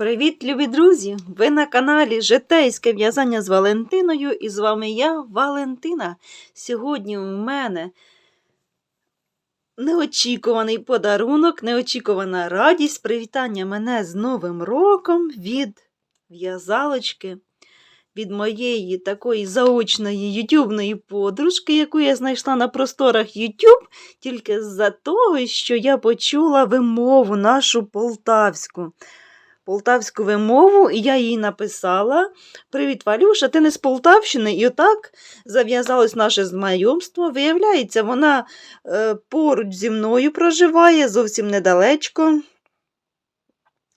Привіт, любі друзі! Ви на каналі Житейське в'язання з Валентиною і з вами я, Валентина. Сьогодні у мене неочікуваний подарунок, неочікувана радість, привітання мене з Новим роком від в'язалочки, від моєї такої заочної ютюбної подружки, яку я знайшла на просторах YouTube, тільки з-за того, що я почула вимову нашу полтавську полтавську вимову, і я їй написала: Привіт, Валюша, ти не з Полтавщини. І отак зав'язалось наше знайомство. Виявляється, вона е, поруч зі мною проживає, зовсім недалечко.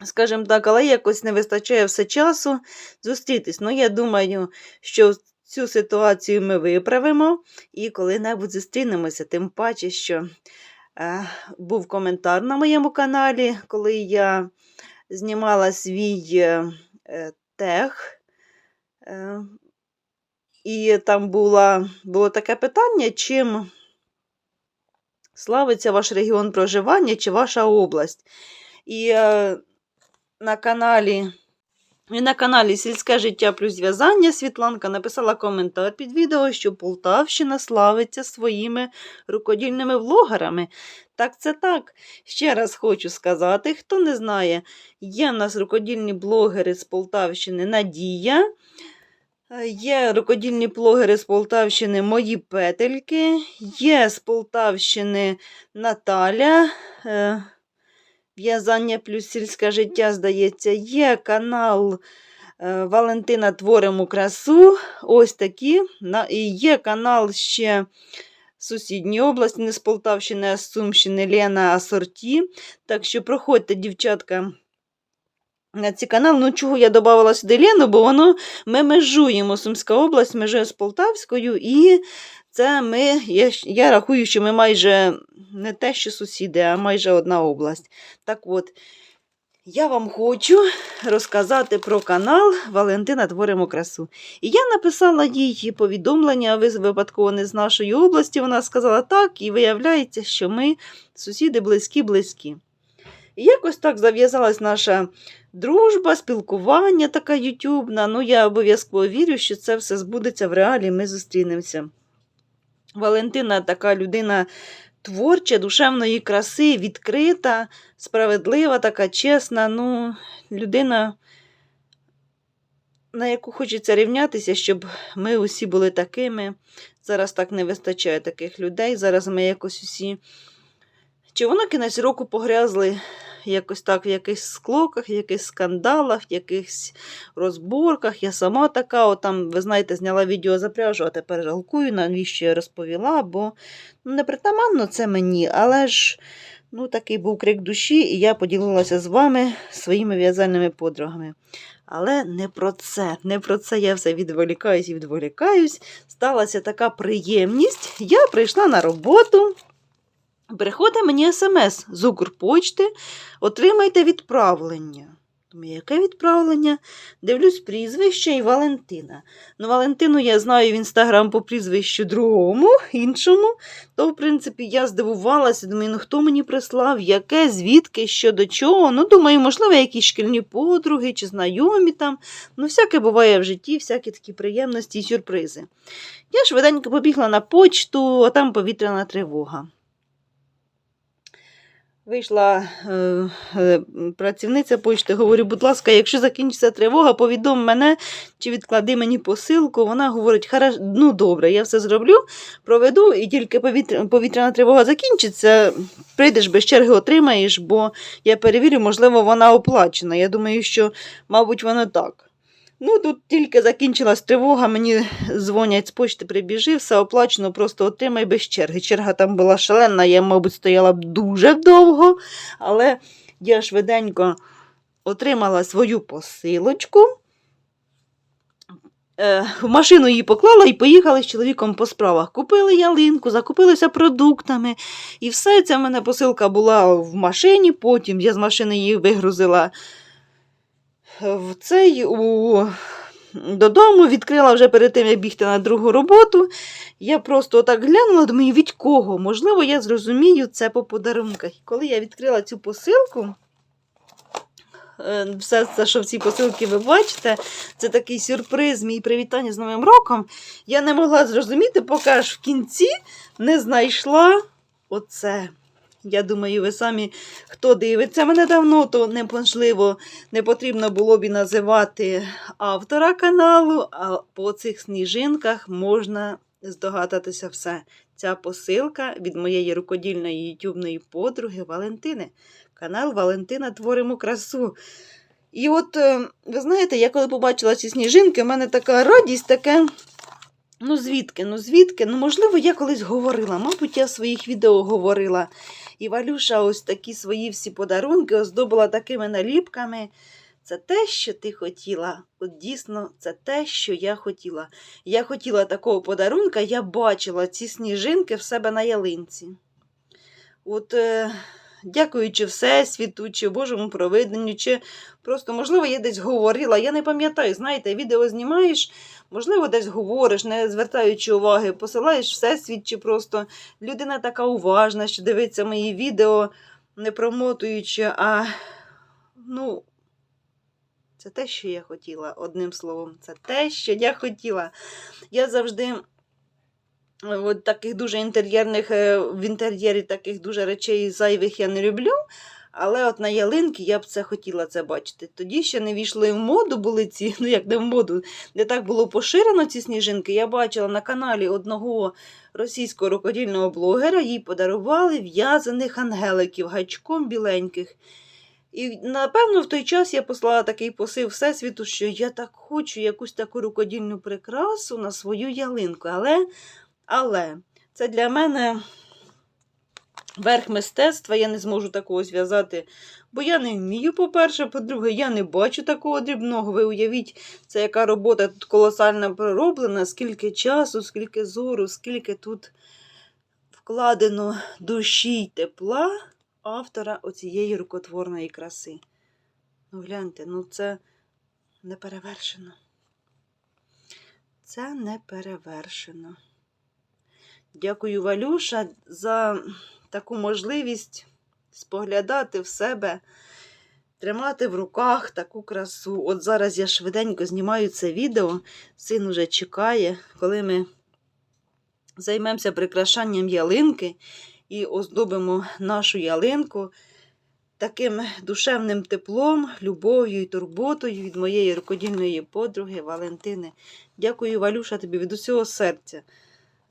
Скажімо так, але якось не вистачає все часу зустрітись. Ну, я думаю, що цю ситуацію ми виправимо і коли-небудь зустрінемося, тим паче, що е, був коментар на моєму каналі, коли я знімала свій е, е, тег, е, і там було, було таке питання, чим славиться ваш регіон проживання чи ваша область. І на каналі. І на каналі Сільське життя плюс зв'язання Світланка написала коментар під відео, що Полтавщина славиться своїми рукодільними влогерами. Так це так. Ще раз хочу сказати, хто не знає, є в нас рукодільні блогери з Полтавщини Надія. е, Є рукодільні блогери з Полтавщини Мої петельки, є з Полтавщини Наталя. В'язання плюс сільське життя, здається, є канал е, Валентина Творимо красу. Ось такі. І є канал ще сусідньої області, не з Полтавщини, а з Сумщини Лена Асорті. Так що проходьте, дівчатка. На ці канал, ну чого я додавала сюди Лену, бо воно ми межуємо. Сумська область межує з Полтавською, і це ми, я, я рахую, що ми майже не те, що сусіди, а майже одна область. Так от, я вам хочу розказати про канал Валентина Творимо красу. І я написала їй повідомлення, ви випадково не з нашої області. Вона сказала так, і виявляється, що ми сусіди близькі-близькі. І якось так зав'язалась наша дружба, спілкування така ютюбна. Ну, я обов'язково вірю, що це все збудеться в реалі, ми зустрінемося. Валентина така людина творча, душевної краси, відкрита, справедлива, така чесна. Ну, людина, на яку хочеться рівнятися, щоб ми усі були такими. Зараз так не вистачає таких людей. Зараз ми якось усі. Чи воно кінець року погрязли якось так в якихось склоках, в якихось скандалах, в якихось розборках. Я сама така, от там, ви знаєте, зняла відео за пряжу, а тепер жалкую, навіщо я розповіла, бо ну, не притаманно це мені, але ж ну, такий був крик душі, і я поділилася з вами своїми в'язальними подругами. Але не про це, не про це я все відволікаюсь і відволікаюсь. Сталася така приємність. Я прийшла на роботу. Приходить мені смс з Укрпочти, отримайте відправлення. Думаю, яке відправлення? Дивлюсь прізвище і Валентина. Ну, Валентину я знаю в інстаграм по прізвищу другому, іншому. То, в принципі, я здивувалася, думаю, ну хто мені прислав, яке, звідки, що до чого. Ну, думаю, можливо, якісь шкільні подруги чи знайомі там. Ну, всяке буває в житті, всякі такі приємності і сюрпризи. Я швиденько побігла на почту, а там повітряна тривога. Вийшла е, е, працівниця почти, говорю, будь ласка, якщо закінчиться тривога, повідом мене чи відклади мені посилку. Вона говорить, «Хорош- ну добре, я все зроблю, проведу, і тільки повітря, повітряна тривога закінчиться, прийдеш без черги, отримаєш, бо я перевірю, можливо, вона оплачена. Я думаю, що, мабуть, воно так. Ну, тут тільки закінчилась тривога, мені дзвонять з почти, прибіжи, все оплачено, просто отримай без черги. Черга там була шалена, я, мабуть, стояла б дуже довго, але я швиденько отримала свою посилочку. Е, В машину її поклала і поїхали з чоловіком по справах. Купили ялинку, закупилися продуктами. І все ця в мене посилка була в машині, потім я з машини її вигрузила в цей у... додому, відкрила вже перед тим, як бігти на другу роботу. Я просто отак глянула, думаю, від кого? Можливо, я зрозумію це по подарунках. І коли я відкрила цю посилку, е, все це, що в цій посилці ви бачите, це такий сюрприз, мій привітання з Новим роком. Я не могла зрозуміти, поки аж в кінці не знайшла оце. Я думаю, ви самі, хто дивиться мене давно, то неможливо, не потрібно було б і називати автора каналу, а по цих сніжинках можна здогадатися все. Ця посилка від моєї рукодільної ютубної подруги Валентини. Канал Валентина Творимо красу. І от, е, ви знаєте, я коли побачила ці сніжинки, в мене така радість, таке. Ну, звідки? Ну, звідки? Ну, можливо, я колись говорила. Мабуть, я в своїх відео говорила. І Валюша ось такі свої всі подарунки оздобила такими наліпками. Це те, що ти хотіла. От дійсно, це те, що я хотіла. Я хотіла такого подарунка, я бачила ці сніжинки в себе на ялинці. От, е, дякуючи Всесвіту, чи Божому провиденню, чи просто, можливо, я десь говорила. Я не пам'ятаю, знаєте, відео знімаєш, можливо, десь говориш, не звертаючи уваги, посилаєш Всесвіт, чи просто людина така уважна, що дивиться мої відео, не промотуючи, а ну. Це те, що я хотіла, одним словом, це те, що я хотіла. Я завжди от таких дуже інтер'єрних, е, в інтер'єрі таких дуже речей зайвих я не люблю. Але от на ялинки я б це хотіла це бачити. Тоді ще не війшли в моду були ці, ну як не в моду, не так було поширено ці сніжинки. Я бачила на каналі одного російського рукодільного блогера, їй подарували в'язаних ангеликів гачком біленьких. І напевно в той час я послала такий посив Всесвіту, що я так хочу якусь таку рукодільну прикрасу на свою ялинку. Але, але це для мене верх мистецтва, я не зможу такого зв'язати, бо я не вмію, по-перше, по-друге, я не бачу такого дрібного. Ви уявіть, це яка робота тут колосально пророблена, скільки часу, скільки зору, скільки тут вкладено душі й тепла автора оцієї рукотворної краси. Ну, гляньте, ну це не перевершено. Це не перевершено. Дякую, Валюша, за таку можливість споглядати в себе, тримати в руках таку красу. От зараз я швиденько знімаю це відео. Син уже чекає, коли ми займемося прикрашанням ялинки і оздобимо нашу ялинку таким душевним теплом, любов'ю і турботою від моєї рукодільної подруги Валентини. Дякую, Валюша, тобі від усього серця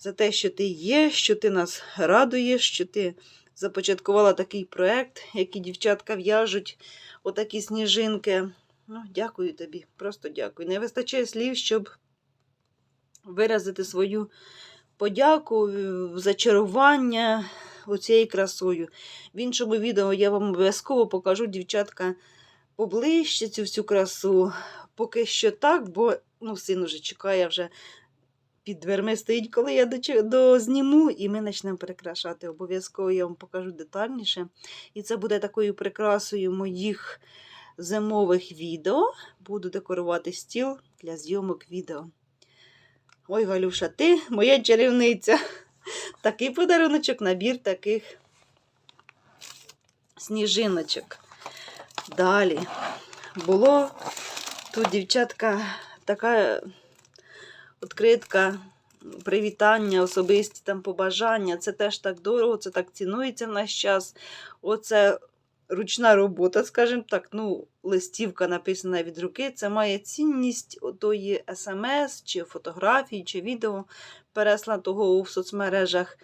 за те, що ти є, що ти нас радуєш, що ти започаткувала такий проект, який дівчатка в'яжуть, отакі сніжинки. Ну, Дякую тобі, просто дякую. Не вистачає слів, щоб виразити свою подяку, зачарування оцією красою. В іншому відео я вам обов'язково покажу, дівчатка, поближче цю всю красу. Поки що так, бо ну, син уже чекає вже під дверми стоїть, коли я до, до зніму, і ми почнемо прикрашати. Обов'язково я вам покажу детальніше. І це буде такою прикрасою моїх зимових відео. Буду декорувати стіл для зйомок відео. Ой, Валюша, ти моя чарівниця. Такий подаруночок, набір таких сніжиночок. Далі було тут, дівчатка, така відкритка, привітання, особисті там побажання. Це теж так дорого, це так цінується в наш час. Оце ручна робота, скажімо так, ну, листівка написана від руки, це має цінність отої смс, чи фотографії, чи відео пересланого у соцмережах.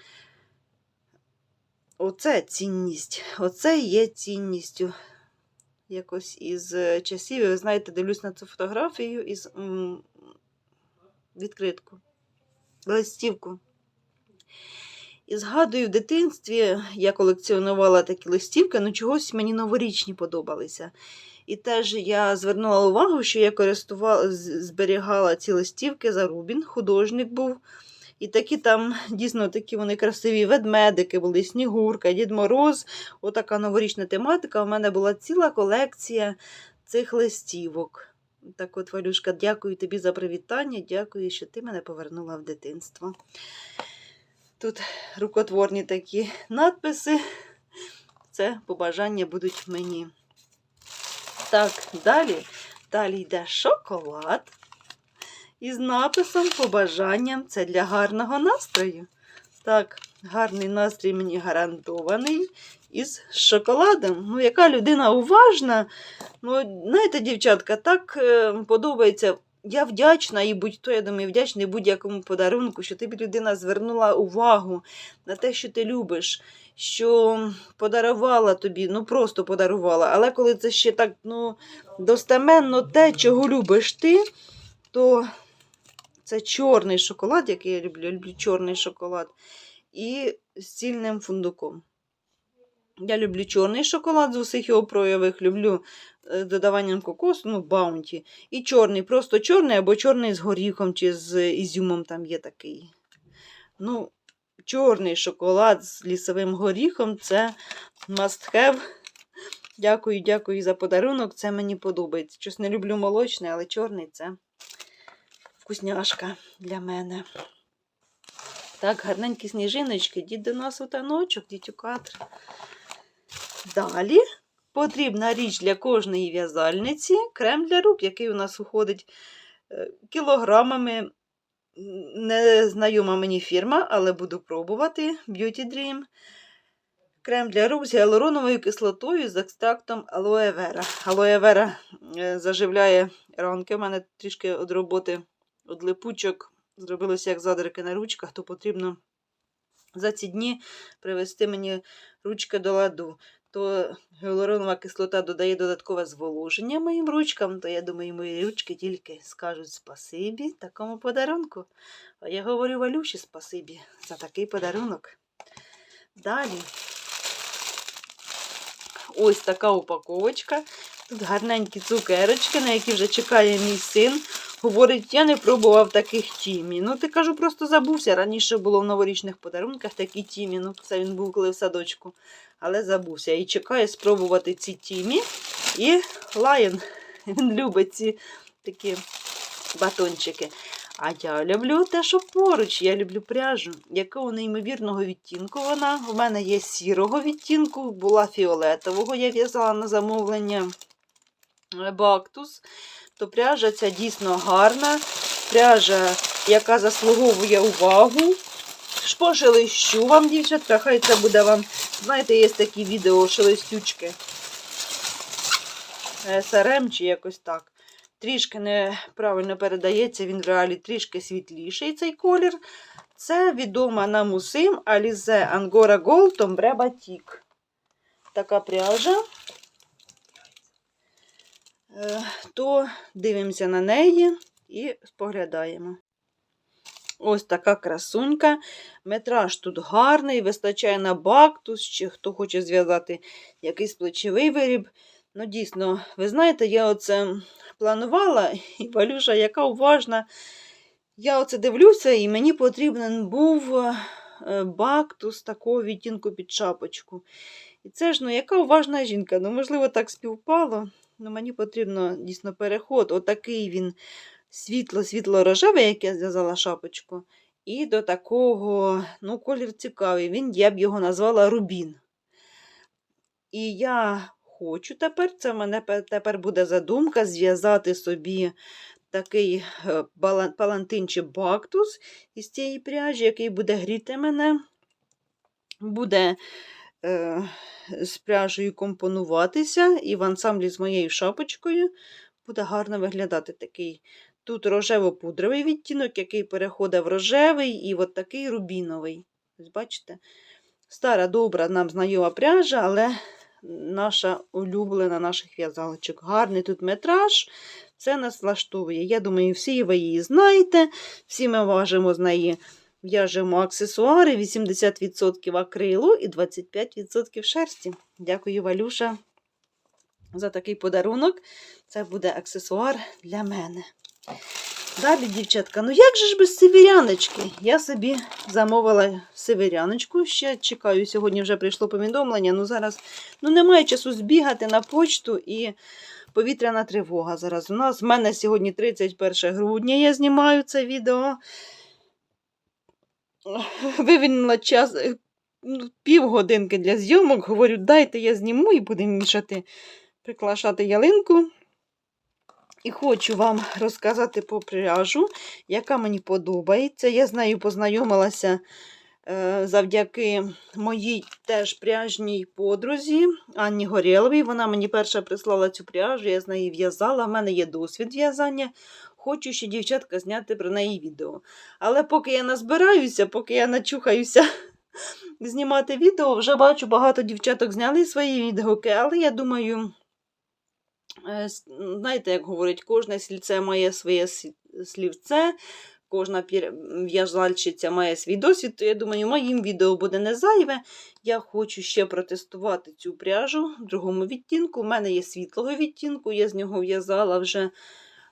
Оце цінність. Оце є цінністю. Якось із часів, ви знаєте, дивлюсь на цю фотографію із відкритку, листівку. І згадую, в дитинстві я колекціонувала такі листівки, ну чогось мені новорічні подобалися. І теж я звернула увагу, що я користувала, зберігала ці листівки за Рубін, художник був. І такі там дійсно такі вони красиві ведмедики були, Снігурка, Дід Мороз. Отака новорічна тематика. У мене була ціла колекція цих листівок. Так от, Валюшка, дякую тобі за привітання, дякую, що ти мене повернула в дитинство. Тут рукотворні такі надписи. Це побажання будуть мені. Так, далі, далі йде шоколад із написом побажанням це для гарного настрою. Так, гарний настрій мені гарантований із шоколадом. Ну, яка людина уважна. Ну, знаєте, дівчатка, так е, подобається. Я вдячна і будь-хто, я думаю, вдячний будь-якому подарунку, що тобі людина звернула увагу на те, що ти любиш, що подарувала тобі, ну просто подарувала. Але коли це ще так ну, достеменно те, чого любиш ти, то це чорний шоколад, який я люблю. Я люблю чорний шоколад. І з цільним фундуком. Я люблю чорний шоколад з усіх його проявих. Люблю е, з додаванням кокосу, ну, баунті. І чорний, просто чорний або чорний з горіхом чи з ізюмом там є такий. Ну, чорний шоколад з лісовим горіхом це must have. Дякую, дякую за подарунок. Це мені подобається. Щось не люблю молочний, але чорний це вкусняшка для мене. Так, гарненькі сніжиночки, дід до нас у таночок, дітюкатр. Далі потрібна річ для кожної в'язальниці крем для рук, який у нас уходить е, кілограмами. Незнайома мені фірма, але буду пробувати. Beauty Dream. Крем для рук з гіалуроновою кислотою з екстрактом алоe vera. Алоe vera е, заживляє ранки. У мене трішки від роботи від липучок зробилося як задирки на ручках, то потрібно за ці дні привести мені ручки до ладу. То гіалуронова кислота додає додаткове зволоження моїм ручкам, то я думаю, мої ручки тільки скажуть спасибі такому подарунку. А я говорю Валюші спасибі за такий подарунок. Далі ось така упаковочка. Тут гарненькі цукерочки, на які вже чекає мій син. Говорить, я не пробував таких тімі. Ну, ти кажу, просто забувся. Раніше було в новорічних подарунках такі тімі. Ну, це він був коли в садочку. Але забувся. І чекає спробувати ці тімі. І лайон. Він любить ці такі батончики. А я люблю те, що поруч. Я люблю пряжу, якого неймовірного відтінку вона. У мене є сірого відтінку, була фіолетового, я в'язала на замовлення е, Бактус. То пряжа ця дійсно гарна. Пряжа, яка заслуговує увагу. Пошелещу вам, дівчатка, хай це буде вам. Знаєте, є такі відео шелестючки. СРМ чи якось так. Трішки неправильно передається, він в реалі трішки світліший цей колір. Це відома нам усім Alize Angora Gold Ombre Batik. Така пряжа. Е, То дивимося на неї і споглядаємо. Ось така красунька. Метраж тут гарний, вистачає на бактус, чи хто хоче зв'язати якийсь плечовий виріб. Ну, дійсно, ви знаєте, я оце планувала, і Валюша, яка уважна. Я оце дивлюся, і мені потрібен був е, бактус такого відтінку під шапочку. І це ж, ну, яка уважна жінка. Ну, можливо, так співпало. Ну, Мені потрібно дійсно переход. Отакий він світло-світло-рожевий, як я зв'язала шапочку. І до такого, ну, колір цікавий. Він, я б його назвала Рубін. І я хочу тепер, це мене тепер буде задумка зв'язати собі такий е, палантин чи бактус із цієї пряжі, який буде гріти мене, буде е, з пряжею компонуватися, і в ансамблі з моєю шапочкою буде гарно виглядати такий. Тут рожево-пудровий відтінок, який переходить рожевий, і от такий рубіновий. Ось бачите? Стара, добра, нам знайома пряжа, але наша улюблена наших в'язалочок. Гарний тут метраж, все нас влаштовує. Я думаю, всі ви її знаєте. Всі ми важимо з неї, в'яжемо аксесуари, 80% акрилу і 25% шерсті. Дякую, Валюша, за такий подарунок. Це буде аксесуар для мене. Далі, дівчатка, ну як же ж без сивіряночки? Я собі замовила сивіряночку. Ще чекаю, сьогодні вже прийшло повідомлення. Ну зараз ну, немає часу збігати на почту і повітряна тривога. Зараз у нас в мене сьогодні 31 грудня, я знімаю це відео. Вивільнила час ну, півгодинки для зйомок. Говорю, дайте я зніму і будемо мішати прикрашати ялинку. І хочу вам розказати по пряжу, яка мені подобається. Я з нею познайомилася е, завдяки моїй теж пряжній подрузі Анні Горєловій. Вона мені перша прислала цю пряжу, я з неї в'язала. в мене є досвід в'язання. Хочу ще дівчатка зняти про неї відео. Але поки я назбираюся, поки я начухаюся знімати відео, вже бачу, багато дівчаток зняли свої відгуки, але я думаю. Е, Знаєте, як говорять, кожне сільце має своє слівце, кожна в'язальщиця має свій досвід, то я думаю, моїм відео буде не зайве. Я хочу ще протестувати цю пряжу в другому відтінку. У мене є світлого відтінку, я з нього в'язала вже,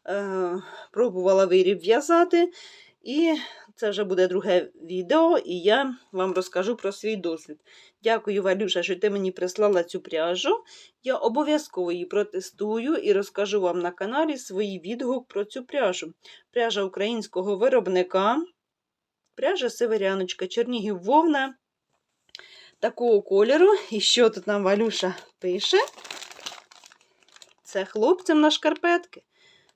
е, пробувала виріб в'язати. І це вже буде друге відео, і я вам розкажу про свій досвід. Дякую, Валюша, що ти мені прислала цю пряжу. Я обов'язково її протестую і розкажу вам на каналі свій відгук про цю пряжу. Пряжа українського виробника. Пряжа Северяночка, Чернігів вовна. Такого кольору. І що тут нам Валюша пише? Це хлопцям на шкарпетки.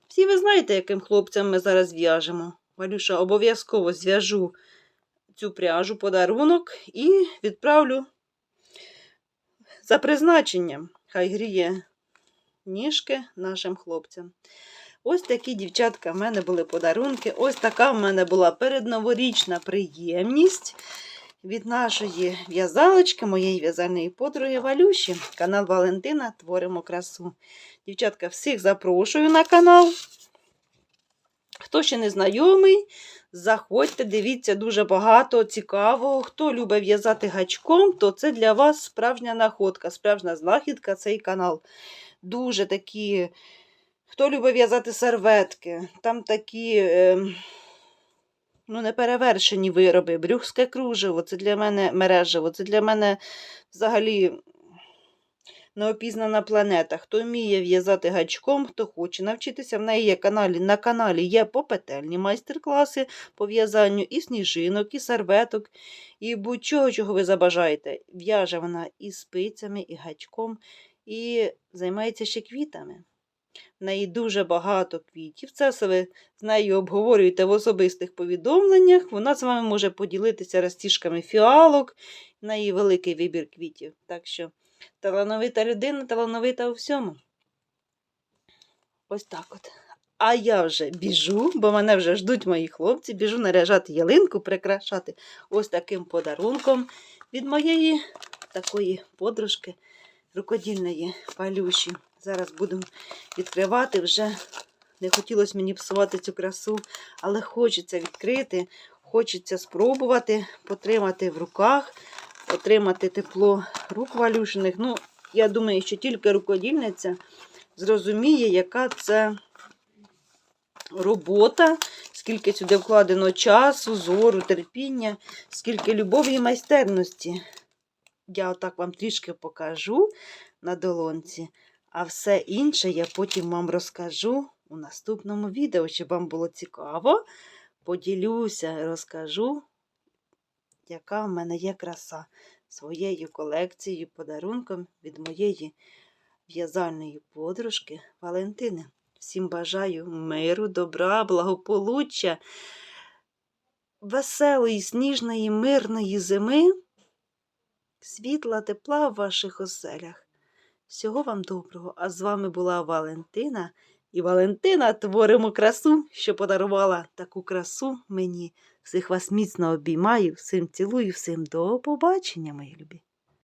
Всі ви знаєте, яким хлопцям ми зараз в'яжемо. Валюша, обов'язково зв'яжу цю пряжу подарунок і відправлю за призначенням. Хай гріє ніжки нашим хлопцям. Ось такі, дівчатка, в мене були подарунки. Ось така в мене була передноворічна приємність від нашої в'язалочки, моєї в'язальної подруги Валюші. Канал Валентина Творимо красу. Дівчатка, всіх запрошую на канал. Хто ще не знайомий, заходьте, дивіться дуже багато цікавого. Хто любить в'язати гачком, то це для вас справжня находка, справжня знахідка цей канал. Дуже такі. Хто любить в'язати серветки, там такі е, ну, неперевершені вироби, брюхське кружево, це для мене мережево, це для мене взагалі неопізнана планета. Хто вміє в'язати гачком, хто хоче навчитися, в неї є каналі. На каналі є попетельні майстер-класи по в'язанню і сніжинок, і серветок, і будь-чого, чого ви забажаєте. В'яже вона і спицями, і гачком, і займається ще квітами. В неї дуже багато квітів. Це все ви з нею обговорюєте в особистих повідомленнях. Вона з вами може поділитися розтіжками фіалок. В неї великий вибір квітів. Так що талановита людина, талановита у всьому. Ось так от. А я вже біжу, бо мене вже ждуть мої хлопці. Біжу наряжати ялинку, прикрашати ось таким подарунком від моєї такої подружки рукодільної палюші. Зараз будемо відкривати вже. Не хотілося мені псувати цю красу, але хочеться відкрити, хочеться спробувати, потримати в руках, отримати тепло рук валюшиних. Ну, я думаю, що тільки рукодільниця зрозуміє, яка це робота, скільки сюди вкладено часу, зору, терпіння, скільки любові і майстерності. Я отак вам трішки покажу на долонці. А все інше я потім вам розкажу у наступному відео. Щоб вам було цікаво, поділюся, розкажу, яка в мене є краса своєю колекцією, подарунком від моєї в'язальної подружки Валентини. Всім бажаю миру, добра, благополуччя, веселої, сніжної, мирної зими, світла, тепла в ваших оселях. Всього вам доброго. А з вами була Валентина. І Валентина творимо красу, що подарувала таку красу мені. Всіх вас міцно обіймаю, всім цілую, всім до побачення, мої любі.